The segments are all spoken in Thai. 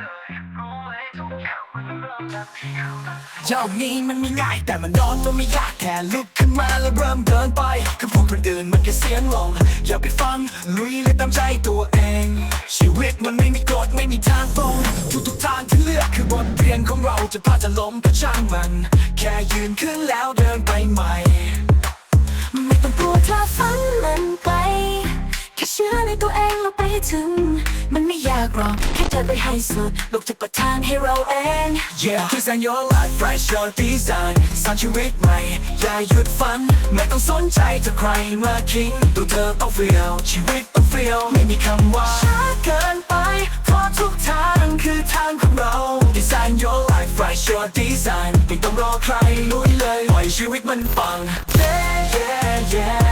เลยรู้ไว้ทุกอนเริ่มจากที่เขาเจ้านี้มันไม่ง่ายแต่มันนอนตัวไม่ยากแค่ลุกขึ้นมาแล้วเริ่มเดินไปคำพูดคนอื่นมันแค่เสียงลง อย่าไปฟังลุยเลยตามใจตัวเอง ชีวิตมันไม่มีกฎไม่มีทางตรงทุกทุกทางที่เลือกคือบทเรียนของเราจะพาจะล้มก็ช่างมัน แค่ยืนขึ้นแล้วเดินไปใหม่ เชื่อในตัวเองเราไปให้ถึง มันไม่ยากหรอกแค่เดินไปให้สุดโลกจะประทานให้เราเอง Yeah Design your life fresh your design สร้างชีวิตใหม่ อย่าหยุดฝัน ไม่ต้องสนใจจะใครมาคิงตัวเธอต้องเฟียวชีวิตต้องเฟียวไม่มีคำว่าช้าเกินไปเพราะทุกทางคือทางของเรา Design your life fresh your design ไม่ต้องรอใครลุยเลยปล่อยชีวิตมันปัง Yeah yeah yeah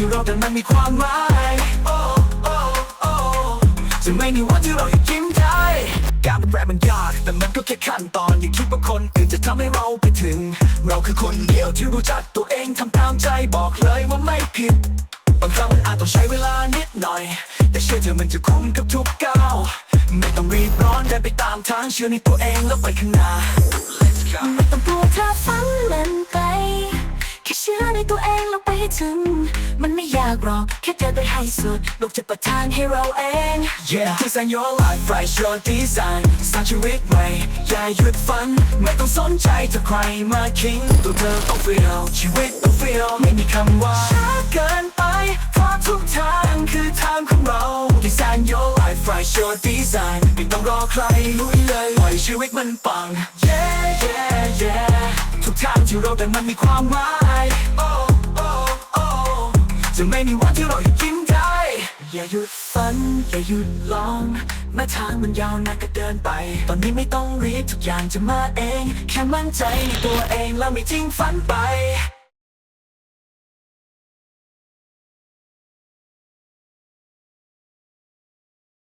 ที่เราเดินมันมีความหมาย Oh oh oh จะไม่มีวันที่เราหยุดยิ้มได้การเป็นแรปมันยากแต่มันก็แค่ขั้นตอนอย่าคิดว่าคนอื่นจะทำให้เราไปถึง เราคือคนเดียวที่รู้จักตัวเองทำตามใจบอกเลยว่าไม่ผิดบางครั้งมันอาจต้องใช้เวลานิดหน่อย แต่เชื่อเธอมันจะคุ้มกับทุกก้าวไม่ต้องรีบร้อนเดินไปตามทางเชื่อในตัวเองแล้วไปข้างหน้า Let's go ไม่ต้องกลัวถ้าฝันมัน ตัวเองเราไปให้ถึง มันไม่ยากหรอก แค่เดินไปให้สุดโลกจะประทานให้เราเอง Yeah Design your life fresh your design สร้างชีวิตใหม่อย่าหยุดฝัน ไม่ต้องสนใจจะใครมาคิงตัวเธอต้องเฟียวชีวิตต้องเฟียวไม่มีคำว่าช้าเกินไปเพราะทุกทางคือทางของเรา Design your life fresh your design ไม่ต้องรอใครลุยเลยปล่อยชีวิตมันปัง Yeah yeah yeah ทุกทางที่เราเดินมันมีความหมาย Oh oh oh จะไม่มีวันที่เราหยุดยิ้มได้ อย่าหยุดฝัน อย่าหยุดลองแม้ทางมันยาวนานก็เดินไป ตอนนี้ไม่ต้องรีบทุกอย่างจะมาเอง แค่มั่นใจในตัวเองแล้วไม่ทิ้งฝันไป